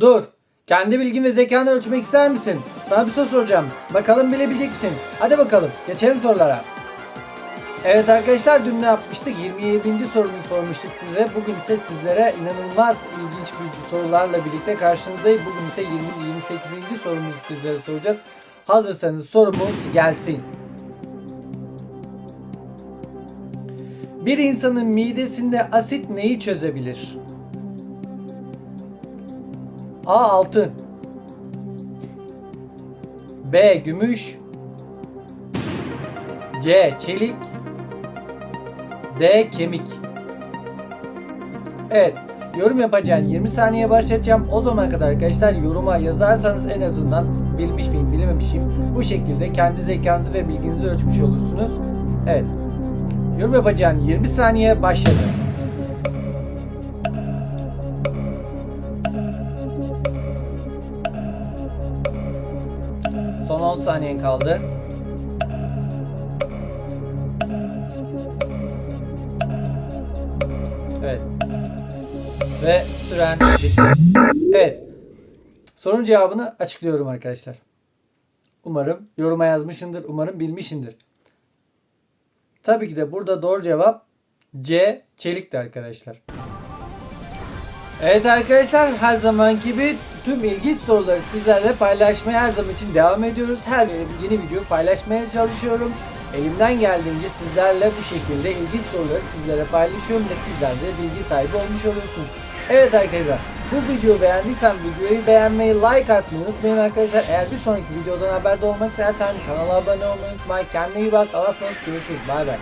Dur. Kendi bilgin ve zekanı ölçmek ister misin? Sana bir soru soracağım. Bakalım bilebilecek misin? Hadi bakalım. Geçelim sorulara. Evet arkadaşlar dün ne yapmıştık? 27. sorunu sormuştuk size. Bugün ise sizlere inanılmaz ilginç bir sorularla birlikte karşınızdayım. Bugün ise 20 28. sorumuzu sizlere soracağız. Hazırsanız sorumuz gelsin. Bir insanın midesinde asit neyi çözebilir? A. Altın B. Gümüş C. Çelik D. Kemik Evet. Yorum yapacağın 20 saniye başlatacağım. O zamana kadar arkadaşlar yoruma yazarsanız en azından bilmiş miyim bilememiş miyim bu şekilde kendi zekanızı ve bilginizi ölçmüş olursunuz. Evet. Yorum yapacağın 20 saniye başladı. 10 saniyen kaldı. Evet. Ve süren bitti. Evet. Sorunun cevabını açıklıyorum arkadaşlar. Umarım yoruma yazmışındır. Umarım bilmişindir. Tabii ki de burada doğru cevap C. Çelikti arkadaşlar. Evet arkadaşlar her zaman gibi tüm ilginç soruları sizlerle paylaşmaya her zaman için devam ediyoruz. Her yeni bir yeni video paylaşmaya çalışıyorum. Elimden geldiğince sizlerle bu şekilde ilginç soruları sizlere paylaşıyorum ve sizler de bilgi sahibi olmuş oluyorsunuz. Evet arkadaşlar bu videoyu beğendiysen videoyu beğenmeyi, like atmayı unutmayın arkadaşlar. Eğer bir sonraki videodan haberdar olmak istersen kanala abone olmayı unutmayın. Kendine iyi bak. Allah'a ısmarladık. Görüşürüz. Bay bay.